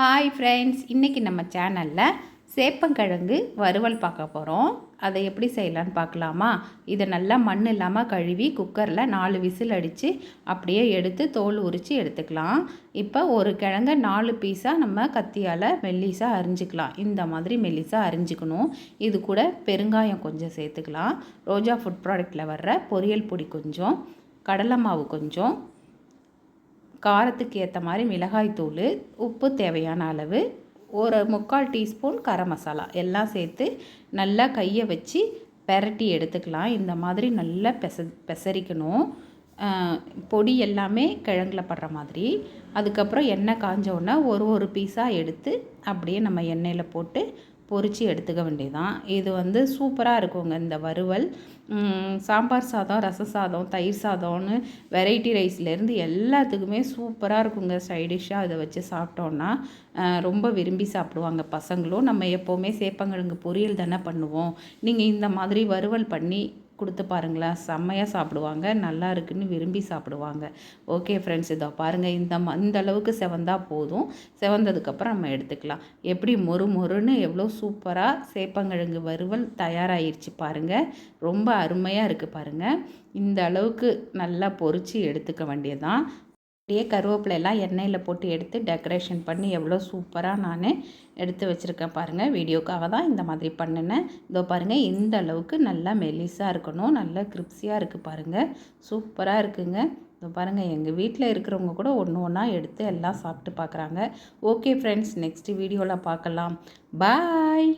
Hi friends இன்றைக்கி நம்ம சேனலில் சேப்பங்கிழங்கு வறுவல் பார்க்க போகிறோம் அதை எப்படி செய்யலான்னு பார்க்கலாமா? இதை நல்லா மண் இல்லாமல் கழுவி குக்கரில் நாலு விசில் அடித்து அப்படியே எடுத்து தோல் உரித்து எடுத்துக்கலாம். இப்போ ஒரு கிழங்க நாலு பீஸாக நம்ம கத்தியால் மெல்லிஸாக அரிஞ்சிக்கலாம். இந்த மாதிரி மெல்லிஸாக அரிஞ்சிக்கணும். இது கூட பெருங்காயம் கொஞ்சம் சேர்த்துக்கலாம். ரோஜா ஃபுட் ப்ராடக்டில் வர்ற பொரியல் பொடி கொஞ்சம் கடலை மாவு கொஞ்சம் காரத்துக்கு ஏற்ற மாதிரி மிளகாய் தூள் உப்பு தேவையான அளவு ஒரு முக்கால் டீஸ்பூன் கரம் மசாலா. எல்லாம் சேர்த்து நல்லா கையை வச்சு பெரட்டி எடுத்துக்கலாம். இந்த மாதிரி நல்லா பெச பெசரிக்கணும். பொடி எல்லாமே கிழங்குல படுற மாதிரி. அதுக்கப்புறம் எண்ணெய் காஞ்சோடனே ஒரு ஒரு பீஸாக எடுத்து அப்படியே நம்ம எண்ணெயில் போட்டு பொறிச்சு எடுத்துக்க வேண்டியதான் இது வந்து சூப்பராக இருக்குங்க இந்த வறுவல். சாம்பார் சாதம் ரச சாதம் தயிர் சாதம்னு வெரைட்டி ரைஸ்லேருந்து எல்லாத்துக்குமே சூப்பராக இருக்குங்க சைடிஷ்ஷாக அதை வச்சு சாப்பிட்டோன்னா ரொம்ப விரும்பி சாப்பிடுவாங்க பசங்களும். நம்ம எப்போவுமே சேப்பங்கிழங்கு பொரியல் தானே பண்ணுவோம். நீங்கள் இந்த மாதிரி வறுவல் பண்ணி கொடுத்து பாருங்களேன். செம்மையாக சாப்பிடுவாங்க. நல்லா இருக்குன்னு விரும்பி சாப்பிடுவாங்க. ஓகே ஃப்ரெண்ட்ஸ் இதோ பாருங்கள் இந்த ம இந்த அளவுக்கு செவந்தால் போதும். செவந்ததுக்கப்புறம் நம்ம எடுத்துக்கலாம். எப்படி மொறு மொறுன்னு எவ்வளோ சூப்பராக சேப்பங்கிழங்கு வறுவல் தயாராகிருச்சு பாருங்கள் ரொம்ப அருமையாக இருக்குது பாருங்கள் இந்த அளவுக்கு நல்லா பொறிச்சு எடுத்துக்க வேண்டியதான் அப்படியே கருவேப்பிலையெல்லாம் எண்ணெயில் போட்டு எடுத்து டெக்கரேஷன் பண்ணி எவ்வளோ சூப்பராக நான் எடுத்து வச்சுருக்கேன் பாருங்கள் வீடியோக்காக தான் இந்த மாதிரி பண்ணினேன். இதோ பாருங்கள் இந்த அளவுக்கு நல்லா மெலிஸாக இருக்கணும். நல்லா கிரிப்ஸியாக இருக்குது பாருங்கள் சூப்பராக இருக்குங்க. இதோ பாருங்கள் எங்கள் வீட்டில் இருக்கிறவங்க கூட ஒன்று ஒன்றா எடுத்து எல்லாம் சாப்பிட்டு பார்க்குறாங்க ஓகே ஃப்ரெண்ட்ஸ் நெக்ஸ்ட் வீடியோவில் பார்க்கலாம் பாய்